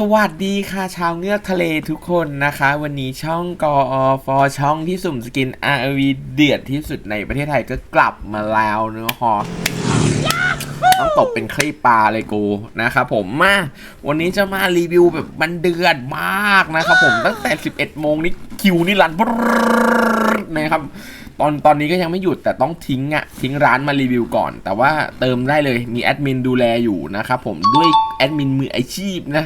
สวัสดีค่ะชาวเงือกทะเลทุกคนนะคะ วันนี้ช่องกอฟอช่องที่สุ่มสกิน RV เดือดที่สุดในประเทศไทยก็กลับมาแล้วเนื้อะฮอต้องตบเป็นคลีปปลาเลยกูนะครับผมมาวันนี้จะมารีวิวแบบมันเดือดมากนะครับผมตั้งแต่ 11 โมงนี้คิวนี่รันบรดนะครับตอนตอนนี้ก็ยังไม่หยุดแต่ต้องทิ้งอะ่ะทิ้งร้านมารีวิวก่อน แต่ว่าเติมได้เลยมีแอดมินดูแลอยู่นะครับผมด้วยแอดมินมืออาชีพนะ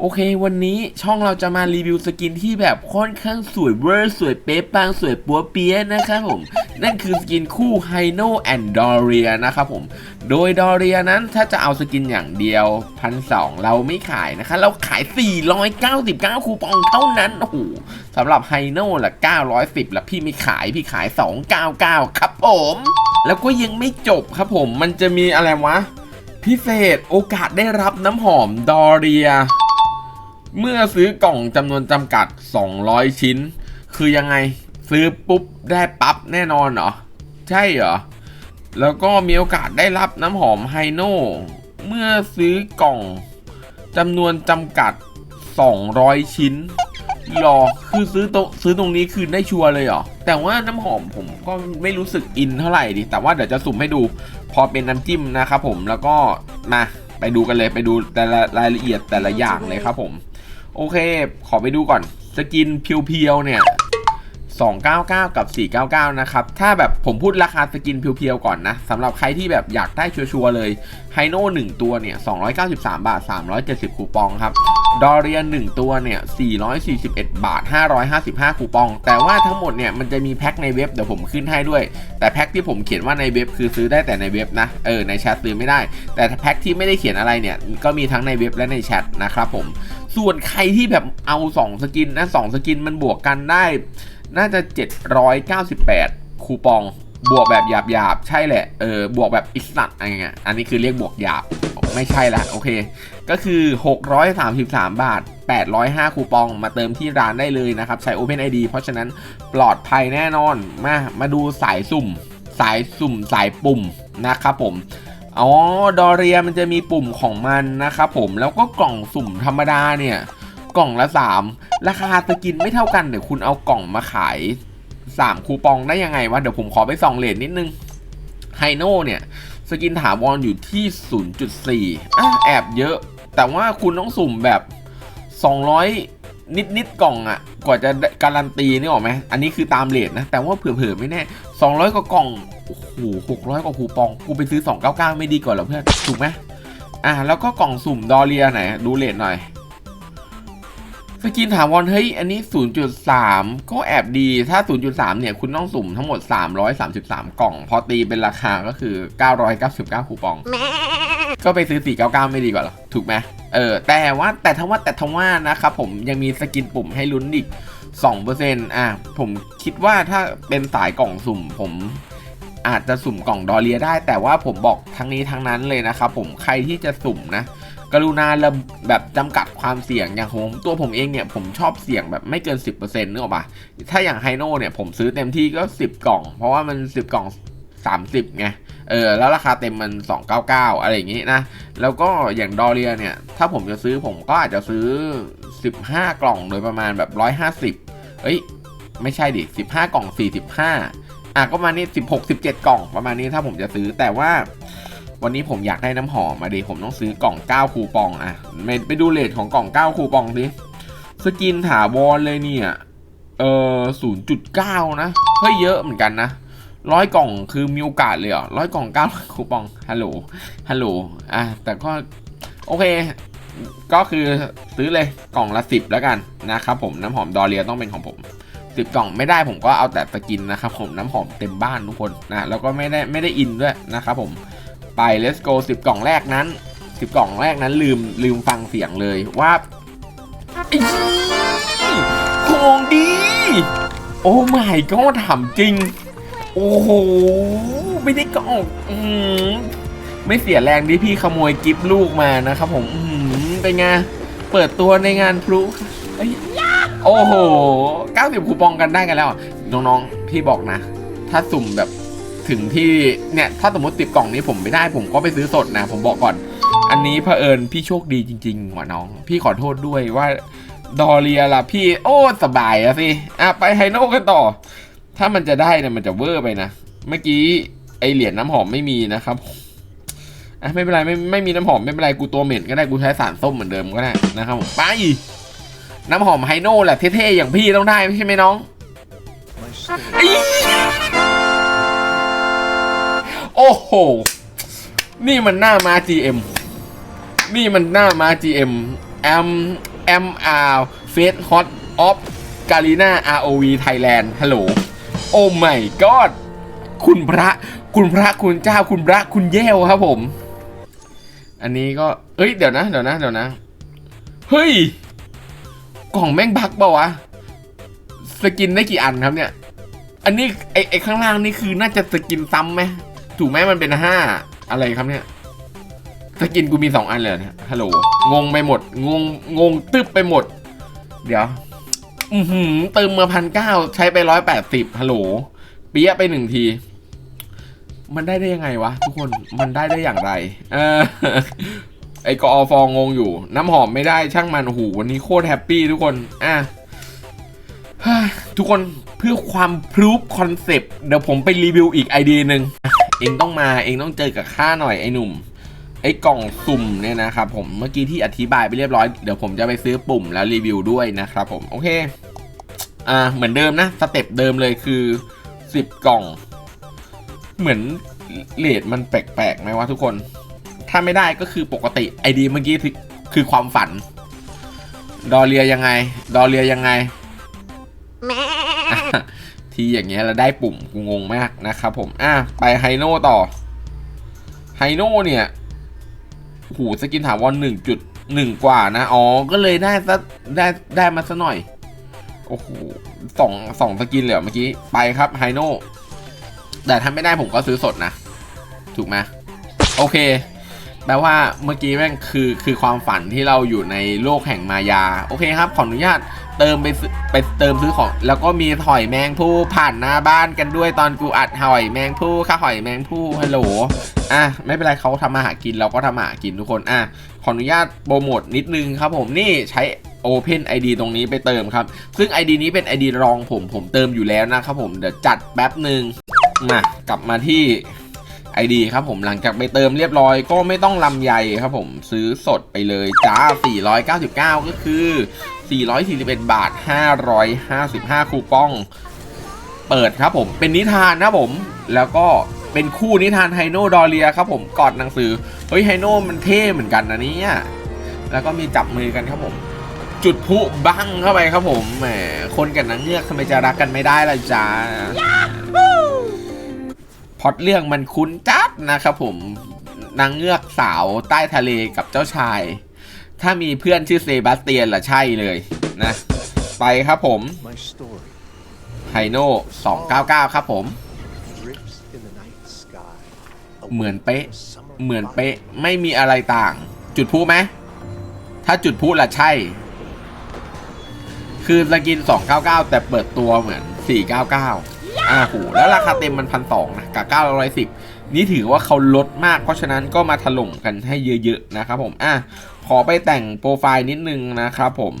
โอเค วันนี้ช่องเราจะมารีวิวสกินที่แบบค่อนข้างสวยเวอร์สวยเป๊ะปังสวยปัวเปี้ยนะครับผม นั่นคือสกินคู่ h i n o and Doria นะครับผม โดย Doria นั้นถ้าจะเอาสกินอย่างเดียวพันสองเราไม่ขายนะคะ เราขาย 499 คูปองเท่านั้น โอ้โหสำหรับ h i n o ละ 910ละพี่ไม่ขายพี่ขาย 299 ครับผม แล้วก็ยังไม่จบครับผม มันจะมีอะไรวะ พิเศษโอกาสได้รับน้ำหอมดอเรีย เมื่อซื้อกล่องจำนวนจำกัด 200 ชิ้น คือยังไงซื้อปุ๊บได้ปั๊บแน่นอนเหรอ ใช่เหรอ แล้วก็มีโอกาสได้รับน้ำหอมไฮโน่เมื่อซื้อกล่องจำนวนจำกัด 200 ชิ้นหรอคือซื้อตรงซื้อตรงนี้คือได้ชัวร์เลยเหรอ แต่ว่าน้ำหอมผมก็ไม่รู้สึกอินเท่าไหร่ดิ แต่ว่าเดี๋ยวจะสุ่มให้ดู พอเป็นน้ำจิ้มนะครับผม แล้วก็มาไปดูกันเลย ไปดูแต่ละรายละเอียดแต่ละอย่างเลยครับผม โอเค ขอไปดูก่อน สกินเพียวๆเนี่ย 299 กับ 499 นะครับ ถ้าแบบผมพูดราคาสกินเพียวๆก่อนนะสำหรับใครที่แบบอยากได้ชัวร์ๆเลยไฮโน่1ตัวเนี่ย 293 บาท 370 คูปองครับดอเรียน 1 ตัวเนี่ย 441 บาท 555 คูปอง แต่ว่าทั้งหมดเนี่ย มันจะมีแพ็คในเว็บ เดี๋ยวผมขึ้นให้ด้วย แต่แพ็คที่ผมเขียนว่าในเว็บคือซื้อได้แต่ในเว็บนะ เออ ในแชทซื้อไม่ได้ แต่แพ็คที่ไม่ได้เขียนอะไรเนี่ย ก็มีทั้งในเว็บและในแชทนะครับผม ส่วนใครที่แบบเอา 2 สกินนะ 2 สกินมันบวกกันได้ น่าจะ 798 คูปอง บวกแบบหยาบๆใช่แหละ เออ บวกแบบอิสระอะไรเงี้ย อันนี้คือเรียกบวกหยาบ ไม่ใช่ละ โอเค ก็คือ 633 บาท 805 คูปอง มาเติมที่ร้านได้เลยนะครับ ใช้ Open ID เพราะฉะนั้นปลอดภัยแน่นอน มา มาดูสายสุ่ม สายสุ่ม สายปุ่มนะครับผมอ๋อ ดอเรียมันจะมีปุ่มของมันนะครับผม แล้วก็กล่องสุ่มธรรมดาเนี่ย กล่องละ3ราคาสกินไม่เท่ากันเดี๋ยวคุณเอากล่องมาขาย3คูปองได้ยังไงวะเดี๋ยวผมขอไปส่องเลทนิดนึงไฮโน่เนี่ย สกินถาวรอยู่ที่ 0.4อะแอบเยอะ แต่ว่าคุณต้องสุ่มแบบ 200 นิดนิดกล่องอะกว่าจะการันตีนี่ออกไหมอันนี้คือตามเลทนะ แต่ว่าเผื่อๆไม่แน่ 200 กว่ากล่อง โอ้โห600 กว่าคูปอง กูไปซื้อ 299 ไม่ดีกว่าหรอเพื่อน ถูกไหมอะแล้วก็กล่องสุ่มดอเรียไหน ดูเลทหน่อย สกินถามวรเฮ้ย อันนี้ 0.3 ก็แอบดี ถ้า 0.3 เนี่ย คุณต้องสุ่มทั้งหมด 333 กล่อง พอตีเป็นราคาก็คือ 999 คูปอง ก็ไปซื้อ 499 ไม่ดีกว่าเหรอ ถูกไหมเออ แต่ว่า แต่ทั้งว่าแต่ทั้งว่านะครับผม ยังมีสกินปุ่มให้ลุ้นอีก 2%อะ ผมคิดว่าถ้าเป็นสายกล่องสุ่มผมอาจจะสุ่มกล่องดอเรียได้ แต่ว่าผมบอกทั้งนี้ทั้งนั้นเลยนะครับผม ใครที่จะสุ่มนะ กรุณาระแบบจำกัดความเสี่ยงอย่างผมตัวผมเองเนี่ยผมชอบเสี่ยงแบบไม่เกิน 10%นึกออกปะถ้าอย่างไฮโน่เนี่ยผมซื้อเต็มที่ก็ 10 กล่อง เพราะว่ามัน 10 กล่อง 30ไงเออแล้วราคาเต็มมัน 299 อะไรอย่างงี้นะ แล้วก็อย่างดอเรียเนี่ย ถ้าผมจะซื้อผมก็อาจจะซื้อ 15 กล่องโดยประมาณแบบ 150 เอ้ย ไม่ใช่ดิ 15 กล่อง 45 อะก็มานี้16 17 กล่องประมาณนี้ถ้าผมจะซื้อแต่ว่า วันนี้ผมอยากได้น้ำหอมมาดิผมต้องซื้อกล่อง9คูปองอะไปไปดูเลทของกล่อง9คูปองสิสกินถาวรเลยเนี่ยเออ0.9นย์จุดเก้านะเฮ้ยเยอะเหมือนกันนะร้อยกล่องคือมีโอกาสเลยเหรอร้อยกล่อง9คูปองฮัลโหลฮัลโหลอะแต่ก็โอเค ก็คือซื้อเลยกล่องละ10แล้วกันนะครับผมน้ำหอมดอเรียต้องเป็นของผมสิบกล่องไม่ได้ผมก็เอาแต่สกินนะครับผมน้ำหอมเต็มบ้านทุกคนนะแล้วก็ไม่ได้ไม่ได้อินด้วยนะครับผม ไป let's go 10 กล่องแรกนั้น 10 กล่องแรกนั้นลืมลืมฟังเสียงเลยว่าอีของดี โอ้ไม่ก็ถามจริง โอ้โห ไม่ได้กล่องอืมไม่เสียแรงที่พี่ขโมยกิฟต์ลูกมานะครับผมอืมเป็นไง เปิดตัวในงานพลุเอ้ยโอ้โห 90คูปองกันได้กันแล้ว น้องๆ พี่บอกนะ ถ้าสุ่มแบบ ถึงที่เนี่ยถ้าสมมติติดกล่องนี้ผมไม่ได้ผมก็ไปซื้อสดนะ ผมบอกก่อน อันนี้เผอิญพี่โชคดีจริงๆว่ะน้อง พี่ขอโทษด้วยว่าดอเรียล่ะพี่โอ้สบายอะสิอะไปไฮโน่กันต่อ ถ้ามันจะได้เนี่ยมันจะเวอร์ไปนะ เมื่อกี้ไอเหรียญน้ำหอมไม่มีนะครับอะไม่เป็นไรไม่ไม่มีน้ำหอมไม่เป็นไรกูตัวเหม็นก็ได้กูใช้สารส้มเหมือนเดิมก็ได้นะครับผมไปน้ำหอมไฮโน่แหละเท่ๆอย่างพี่ต้องได้ใช่ไหมน้อง My story. อี โอ้โห นี่มันหน้ามา GM นี่มันหน้ามา GM M M R Face Hot of Garena ROV Thailand ฮัลโหล โอ้ my god คุณพระ คุณพระคุณเจ้าคุณพระคุณแย่วครับผม อันนี้ก็ เอ้ย เดี๋ยวนะ เดี๋ยวนะ เดี๋ยวนะ เฮ้ย กล่องแม่งบักเปล่าวะ สกินได้กี่อันครับเนี่ย อันนี้ไอไอข้างล่างนี่คือน่าจะสกินซ้ำไหม ถูกไหมมันเป็นห้าอะไรครับเนี่ยสกินกูมีสองอันเลยเนี่ยฮัลโหลงงไปหมด งงงงตึบไปหมด เดี๋ยว อือหือเติมมาพันเก้าใช้ไปร้อยแปดสิบฮัลโหลเปี้ยไปหนึ่งที มันได้ได้ยังไงวะ ทุกคนมันได้ได้อย่างไร เออไอกอฟองงงอยู่ น้ำหอมไม่ได้ช่างมันโอ้โหวันนี้โคตรแฮปปี้ทุกคนอะทุกคนเพื่อความพรูฟคอนเซปต์เดี๋ยวผมไปรีวิวอีกไอเดียหนึ่ง เองต้องมาเองต้องเจอกับข้าหน่อยไอ้หนุ่ม ไอ้กล่องสุ่มเนี่ยนะครับผมเมื่อกี้ที่อธิบายไปเรียบร้อยเดี๋ยวผมจะไปซื้อปุ่มแล้วรีวิวด้วยนะครับผมโอเคอ่าเหมือนเดิมนะสเต็ปเดิมเลยคือ 10 กล่อง เหมือนเลทมันแปลกๆไหมวะทุกคน ถ้าไม่ได้ก็คือปกติไอเดียเมื่อกี้คือความฝัน ดอเรียยังไง ดอเรียยังไงอ่ ทีอย่างเงี้ยเราได้ปุ่มกูงงมากนะครับผมอะไปไฮโน่ต่อไฮโน่เนี่ยหูสกินถาวรหนึ่งจุดหนึ่งกว่านะ อ๋อ ก็เลยได้ซะได้ได้มาซะหน่อย โอ้โหสองสองสกินเหลือเมื่อกี้ไปครับไฮโน่แต่ถ้าไม่ได้ผมก็ซื้อสดนะ ถูกไหมโอเค แปลว่าเมื่อกี้แม่งคือคือความฝันที่เราอยู่ในโลกแห่งมายา โอเคครับ ขออนุญาต เติมไปไปเติมซื้อของ แล้วก็มีหอยแมงผู้ผ่านหน้าบ้านกันด้วยตอนกูอัดหอยแมงผู้ค่าหอยแมงผู้ฮัลโหลอะไม่เป็นไรเขาทำมาหากินเราก็ทำมาหากินทุกคนอะขออนุญาตโปรโมทนิดนึงครับผมนี่ใช้ Open ID ตรงนี้ไปเติมครับ ซึ่ง ID นี้เป็น ID รองผมผมเติมอยู่แล้วนะครับผมเดี๋ยวจัดแป๊บหนึ่งมากลับมาที่ ID ครับผมหลังจากไปเติมเรียบร้อย ก็ไม่ต้องลำใยครับผมซื้อสดไปเลยจ้า 499 ก็คือ 441 บาท 555 คูปอง เปิดครับผม เป็นนิทานนะผม แล้วก็เป็นคู่นิทานไฮโนดอเรียครับผมกอดหนังสือ เฮ้ยไฮโนมันเท่เหมือนกันนะเนี่ยแล้วก็มีจับมือกันครับผม จุดพลุบังเข้าไปครับผม แหม คนกับนางเงือกทำไมจะรักกันไม่ได้ล่ะจ้าพอตเรื่องมันคุ้นจัดนะครับผม นางเงือกสาวใต้ทะเลกับเจ้าชาย ถ้ามีเพื่อนชื่อเซบาสเตียนล่ะใช่เลยนะ ไปครับผม My story ไฮโน่299 ครับผม drips in the night sky. เหมือนเป๊ะ A summer เหมือนเป๊ะ fire. ไม่มีอะไรต่าง จุดพลุไหม ถ้าจุดพลุล่ะใช่ คือสกิน 299 แต่เปิดตัวเหมือน 499อ่าโหแล้วราคาเต็มมันพันสองนะกับ 910 นี่ถือว่าเขาลดมาก เพราะฉะนั้นก็มาถล่มกันให้เยอะๆนะครับผมอะขอไปแต่งโปรไฟล์นิดนึงนะครับผม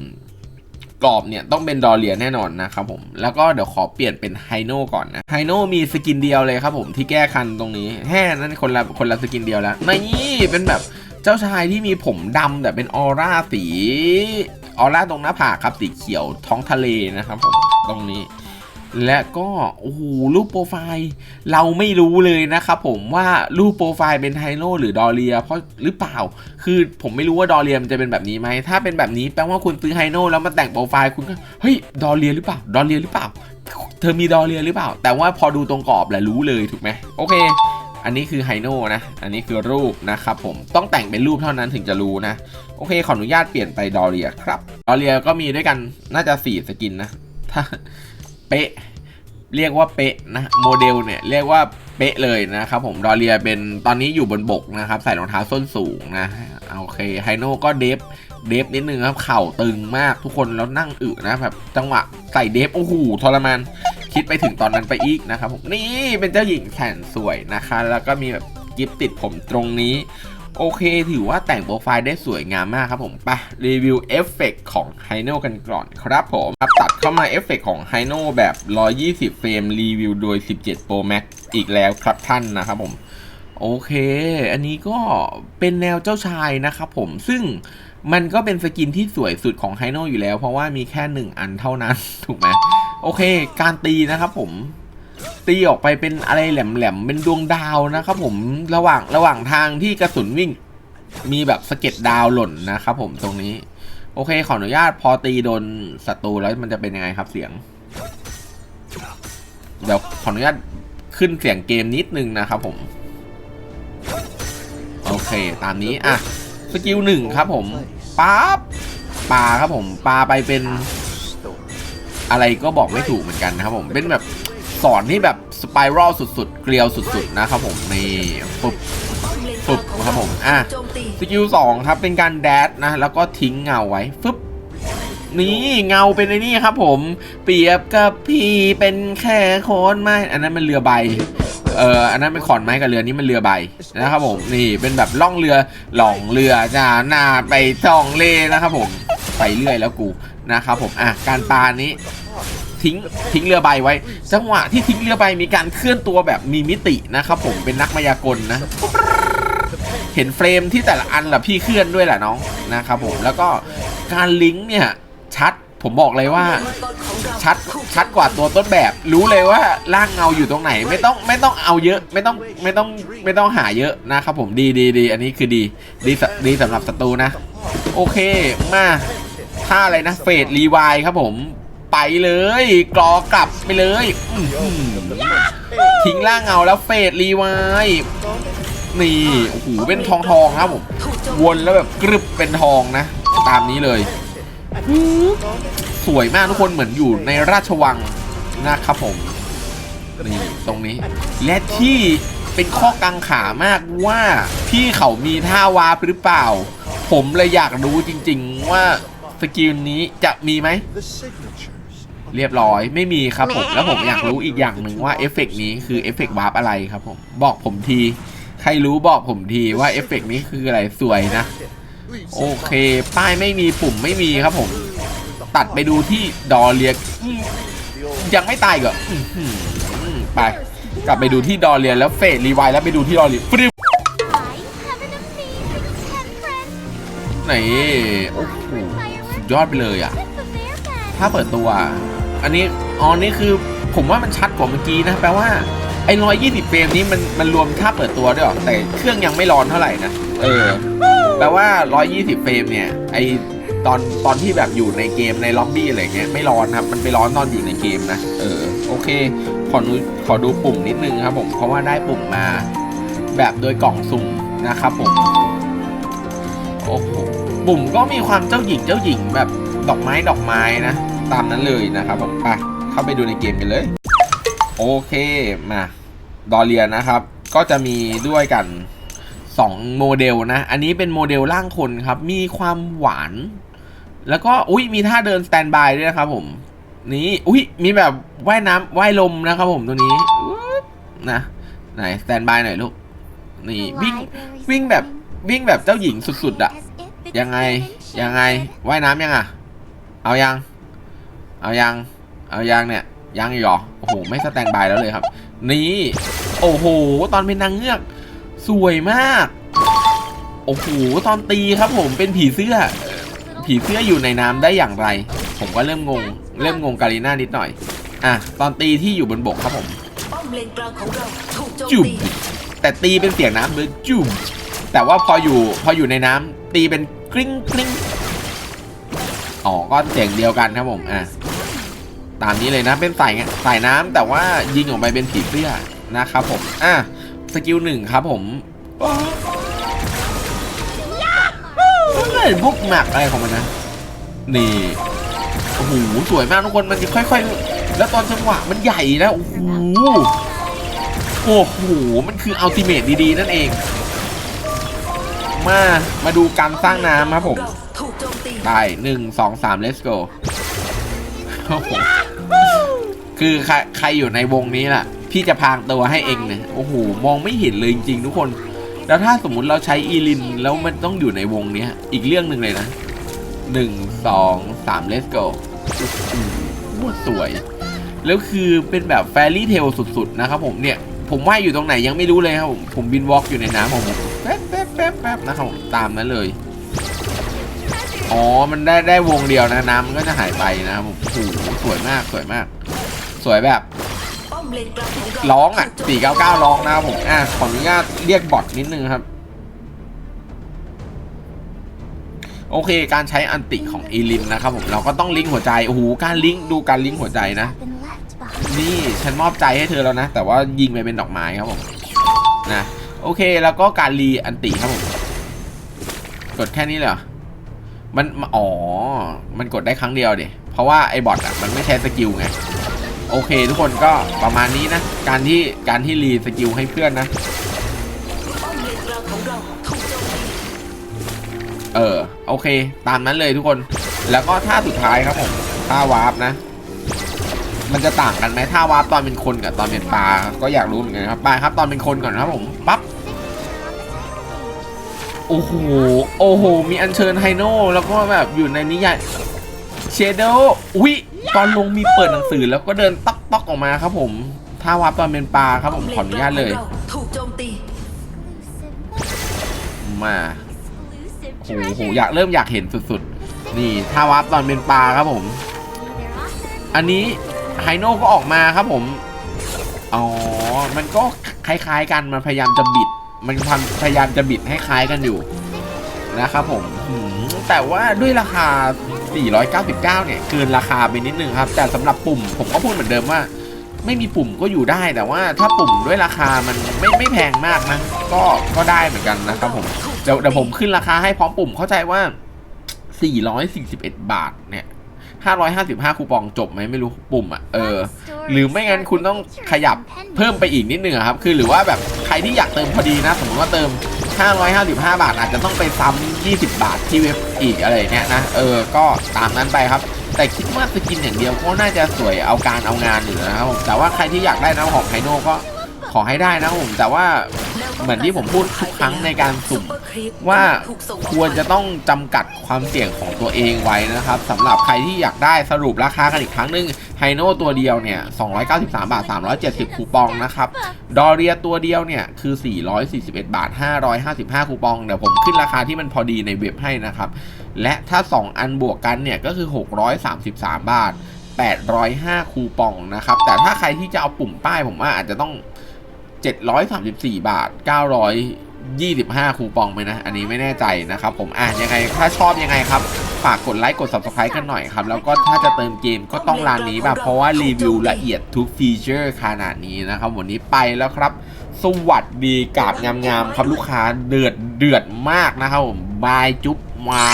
กรอบเนี่ยต้องเป็นดอเรียแน่นอนนะครับผม แล้วก็เดี๋ยวขอเปลี่ยนเป็นไฮโน่ก่อนนะไฮโน่มีสกินเดียวเลยครับผมที่แก้คันตรงนี้แฮ่นั่นคนละคนละสกินเดียวแล้วนี่เป็นแบบเจ้าชายที่มีผมดำแต่เป็นออร่าสีออร่าตรงหน้าผากครับสีเขียวท้องทะเลนะครับผมตรงนี้ และก็โอ้โหรูปโปรไฟล์เราไม่รู้เลยนะครับผมว่ารูปโปรไฟล์เป็นไฮโน่หรือดอเรียเพราะหรือเปล่า คือผมไม่รู้ว่าดอเรียมันจะเป็นแบบนี้ไหมถ้าเป็นแบบนี้แปลว่าคุณซื้อไฮโน่แล้วมาแต่งโปรไฟล์คุณก็เฮ้ยดอเรียหรือเปล่าดอเรียหรือเปล่า เธอมีดอเรียหรือเปล่า แต่ว่าพอดูตรงกรอบแหละรู้เลยถูกไหมโอเค อันนี้คือไฮโน่นะ อันนี้คือรูปนะครับผมต้องแต่งเป็นรูปเท่านั้นถึงจะรู้นะโอเคขออนุญาตเปลี่ยนไปดอเรียครับดอเรียก็มีด้วยกันน่าจะ4สกินนะถ้า เป๊ะเรียกว่าเป๊ะนะโมเดลเนี่ยเรียกว่าเป๊ะเลยนะครับผมดอเรียเป็นตอนนี้อยู่บนบกนะครับ ใส่รองเท้าส้นสูงนะโอเคไฮโน่ก็เดฟเดฟนิดนึงครับเข่าตึงมากทุกคนแล้วนั่งอึนะแบบจังหวะใส่เดฟโอ้โหทรมานคิดไปถึงตอนนั้นไปอีกนะครับผมนี่เป็นเจ้าหญิงแสนสวยนะคะ แล้วก็มีแบบกิฟติดผมตรงนี้ โอเค ถือว่าแต่งโปรไฟล์ได้สวยงามมากครับผมไปรีวิวเอฟเฟกของ h y n o กันก่อนครับผมตัดเข้ามาเอฟเฟกของ h y n o แบบ 120 เฟรม รีวิวโดย 17 Pro Max อีกแล้วครับท่านนะครับผมโอเค อันนี้ก็เป็นแนวเจ้าชายนะครับผม ซึ่งมันก็เป็นสกินที่สวยสุดของไฮโนอยู่แล้ว เพราะว่ามีแค่หนึ่งอันเท่านั้น ถูกไหม โอเค การตีนะครับผม ตีออกไปเป็นอะไรแหลมๆเป็นดวงดาวนะครับผมระหว่างระหว่างทางที่กระสุนวิ่ง มีแบบสะเก็ดดาวหล่นนะครับผมตรงนี้ โอเคขออนุญาตพอตีโดนศัตรูแล้วมันจะเป็นยังไงครับเสียง เดี๋ยวขออนุญาตขึ้นเสียงเกมนิดนึงนะครับผม โอเคตามนี้อะสกิลหนึ่งครับผมปั๊บปลาครับผมปลาไปเป็นอะไรก็บอกไม่ถูกเหมือนกันนะครับผมเป็นแบบ สอนที่แบบสไปรัลสุดๆ เกลียวสุดๆ นะครับผมนี่ปุ๊บฝึกครับผมอะสกิลสองครับเป็นการแดดนะ แล้วก็ทิ้งเงาไว้ฟึบนี่เงาเป็นไอ้นี่ครับผม เปรียบกับพี่เป็นแค่โคนไม้อันนั้นมันเรือใบเอออันนั้นเป็นขอนไม้กับเรือนี้มันเรือใบนะครับผมนี่เป็นแบบล่องเรือหล่องเรือจ้าหน้าไปท่องเล่นะครับผมไปเรื่อยแล้วกูนะครับผมอะการปานี้ ทิ้งทิ้งเรือใบไว้ จังหวะที่ทิ้งเรือใบมีการเคลื่อนตัวแบบมีมิตินะครับผมเป็นนักมายากลนะ เห็นเฟรมที่แต่ละอันล่ะพี่เคลื่อนด้วยแหละน้องนะครับผมแล้วก็การลิงก์เนี่ยชัดผมบอกเลยว่าชัดชัดกว่าตัวต้นแบบ รู้เลยว่าร่างเงาอยู่ตรงไหน ไม่ต้องไม่ต้องเอาเยอะ ไม่ต้องไม่ต้องไม่ต้องหาเยอะนะครับผมดีดีดีอันนี้คือดีดีสดีสำหรับศัตรูนะ โอเคมาท่าอะไรนะเฟดรีวายครับผม ไปเลยกรอกลับไปเลยอื้อหือทิ้งร่างเงาแล้วเฟดรีวายนี่โอ้โหเป็นทองทองๆครับผมวนแล้วแบบกรึบเป็นทองนะ ตามนี้เลยสวยมากทุกคนเหมือนอยู่ในราชวังนะครับผมนี่ตรงนี้ และที่เป็นข้อกังขามากว่าพี่เขามีท่าวาร์ปหรือเปล่า ผมเลยอยากรู้จริงๆว่าสกิลนี้จะมีไหม The signatures. เรียบร้อยไม่มีครับผม แล้วผมอยากรู้อีกอย่างหนึ่งว่าเอฟเฟกต์นี้คือเอฟเฟกต์วาร์ปอะไรครับผม บอกผมที ใครรู้บอกผมทีว่าเอฟเฟกต์นี้คืออะไรสวยนะ โอเค ป้ายไม่มีปุ่มไม่มีครับผม ตัดไปดูที่ดอเรียอืมยังไม่ตายอีก็ไป กลับไปดูที่ดอเรียแล้วเฟดรีไวล์แล้วไปดูที่ดอเรียฟริป I have an amazing pet friend. ไหนโอ้โหสุดยอดไปเลยอะ Tip of their bed. ถ้าเปิดตัว อันนี้อ๋อนี่คือผมว่ามันชัดกว่าเมื่อกี้นะแปลว่าไอ้ร้อยยี่สิบเฟรมนี้มันมันรวมถ้าเปิดตัวด้วยเหรอแต่เครื่องยังไม่ร้อนเท่าไหร่นะเออแปลว่าร้อยยี่สิบเฟรมเนี่ยไอตอนตอนที่แบบอยู่ในเกมในล็อบบี้อะไรเงี้ยไม่ร้อนครับ มันไปร้อนตอนอยู่ในเกมนะเออโอเค ขอดูขอดูปุ่มนิดนึงครับผมเพราะว่าได้ปุ่มมา แบบโดยกล่องสุ่มนะครับผมโอ้โหปุ่มก็มีความเจ้าหญิงเจ้าหญิงแบบดอกไม้ดอกไม้นะ ตามนั้นเลยนะครับผมไปเข้าไปดูในเกมกันเลย โอเคมาดอเรียนะครับ ก็จะมีด้วยกัน 2 โมเดลนะ อันนี้เป็นโมเดลร่างคนครับ มีความหวาน แล้วก็อุ้ยมีท่าเดินสแตนบายด้วยนะครับผม นี่อุ้ยมีแบบว่ายน้ำว่ายลมนะครับผมตัวนี้นะไหนสแตนบายหน่อยลูกนี่วิ่งวิ่งแบบวิ่งแบบเจ้าหญิงสุดๆอะยังไงยังไงว่ายน้ำยังอะเอายัง เอายัง เอายังเนี่ย ยังอีกเหรอ โอ้โห ไม่สแตนบายแล้วเลยครับ นี่ โอ้โห ตอนเป็นนางเงือก สวยมาก โอ้โห ตอนตีครับผม เป็นผีเสื้อ ผีเสื้ออยู่ในน้ำได้อย่างไร ผมก็เริ่มงง เริ่มงงกาลีน่านิดหน่อย อะ ตอนตีที่อยู่บนบกครับผมจุ่มแต่ตีเป็นเสียงน้ำเลยจุ่มแต่ว่าพออยู่ พออยู่ในน้ำตีเป็นกริ้งกริ้ง อ๋อก็เสียงเดียวกันครับผมอะตามนี้เลยนะเป็นสายสายน้ำแต่ว่ายิงออกไปเป็นผีเสื้อนะครับผมอะสกิลหนึ่งครับผมมันเลยบุกหนักอะไรของมันนะ นี่โอ้โหสวยมากทุกคนมันจะค่อย ๆ แล้วตอนจังหวะมันใหญ่นะโอ้โหโอ้โหมันคืออัลติเมทดีๆ นั่นเอง มามาดูการสร้างน้ำครับผม ได้หนึ่งสองสาม let's go โอ้โหคือใครใครอยู่ในวงนี้ล่ะ พี่จะพรางตัวให้เองเนี่ยโอ้โห มองไม่เห็นเลยจริงๆทุกคน แล้วถ้าสมมุติเราใช้อีลิน แล้วมันต้องอยู่ในวงนี้อีกเรื่องหนึ่งเลยนะหนึ่งสองสาม let's go โคตรสวย แล้วคือเป็นแบบแฟรี่เทลสุดๆ นะครับผมเนี่ย ผมว่ายอยู่ตรงไหนยังไม่รู้เลยครับผมผมบินวอล์กอยู่ในน้ำของผมแป๊บแป๊บแป๊บแป๊บนะครับผมตามนั้นเลย อ๋อ มันได้ได้วงเดียวนะน้ำมันก็จะหายไปนะครับผมโอ้โหสวยมากสวยมาก สวยแบบร้องอะถูกโจมตี499 ร้องนะครับผม อะ ขออนุญาตเรียกบอทนิดนึงครับ โอเค การใช้อันติของอีลินนะครับผม เราก็ต้องลิงก์หัวใจ โอ้โห การลิงก์ดูการลิงก์หัวใจนะ นี่ฉันมอบใจให้เธอแล้วนะ แต่ว่ายิงไปเป็นดอกไม้ครับผม นะ โอเค แล้วก็การรีอันติครับผม กดแค่นี้เลยเหรอ มันอ๋อ มันกดได้ครั้งเดียวเดเพราะว่าไอ้บอทอะมันไม่ใช้สกิลไง โอเคทุกคนก็ประมาณนี้นะ การที่การที่รีสกิลให้เพื่อนนะ เออโอเค ตามนั้นเลยทุกคน แล้วก็ท่าสุดท้ายครับผมท่าวาร์ปนะ มันจะต่างกันไหมท่าวาร์ปตอนเป็นคนกับตอนเป็นปลา ก็อยากรู้เหมือนกันครับไปครับตอนเป็นคนก่อนครับผมปั๊บ โอ้โห โอ้โห มีอัญเชิญไฮโน่แล้วก็แบบอยู่ในนิยายเชโดอุ้ยตอนลงมีเปิดหนังสือแล้วก็เดินต๊อกต๊อกออกมาครับผมท่าวาร์ปตอนเป็นปลาครับผมขออนุญาตเลยป้อมเลนกลางของเราถูกโจมตี Exclusive, มา exclusive โอ้โห treasure. อยากเริ่มอยากเห็นสุดๆ นี่ท่าวาร์ปตอนเป็นปลาครับผม Either awesome อันนี้ไฮโน่ก็ออกมาครับผม อ๋อ มันก็คล้ายๆกันมันพยายามจะบิด มันทำพยายามจะบิดให้คล้ายกันอยู่นะครับผมหืมแต่ว่าด้วยราคา 499 เนี่ยเกินราคาไปนิดนึงครับ แต่สำหรับปุ่มผมก็พูดเหมือนเดิมว่า ไม่มีปุ่มก็อยู่ได้ แต่ว่าถ้าปุ่มด้วยราคามันไม่ไม่แพงมากนะก็ก็ได้เหมือนกันนะครับผมเดี๋ยวเดี๋ยวผมขึ้นราคาให้พร้อมปุ่มเข้าใจว่า 441 บาทเนี่ย 555 คูปองจบไหมไม่รู้ปุ่มอะเออหรือไม่งั้นคุณต้องขยับเพิ่มไปอีกนิดนึงอะครับ คือหรือว่าแบบใครที่อยากเติมพอดีนะ สมมติว่าเติม 555 บาท อาจจะต้องไปซ้ำ20 บาทที่เว็บอีกอะไรอย่างเงี้ยนะเออก็ตามนั้นไปครับ แต่คิดว่าสกินอย่างเดียวก็น่าจะสวยเอาการเอางานอยู่นะครับผมแต่ว่าใครที่อยากได้น้ำหอมไฮโน่ก็ขอให้ได้นะครับผมแต่ว่า เหมือนที่ผมพูดทุกครั้งในการสุ่มว่าควรจะต้องจำกัดความเสี่ยงของตัวเองไว้นะครับสำหรับใครที่อยากได้สรุปราคากันอีกครั้งหนึ่งไฮโน่ตัวเดียวเนี่ย 293 บาท 370 คูปองนะครับ ดอเรียตัวเดียวเนี่ย คือ 441 บาท 555 คูปอง เดี๋ยวผมขึ้นราคาที่มันพอดีในเว็บให้นะครับ และถ้า 2 อันบวกกันเนี่ย ก็คือ 633 บาท 805 คูปองนะครับ แต่ถ้าใครที่จะเอาปุ่มป้ายผมว่าอาจจะต้อง 734 บาท 925 คูปองไปนะ อันนี้ไม่แน่ใจนะครับผม อะยังไง ถ้าชอบยังไงครับ ฝากกดไลค์กด subscribe กันหน่อยครับ แล้วก็ถ้าจะเติมเกมก็ต้องร้านนี้แบบเพราะว่ารีวิวละเอียดทุกฟีเจอร์ขนาดนี้นะครับ วันนี้ไปแล้วครับ สวัสดีกราบงามๆครับลูกค้าเดือดเดือดมากนะครับผมบายจุ๊บมา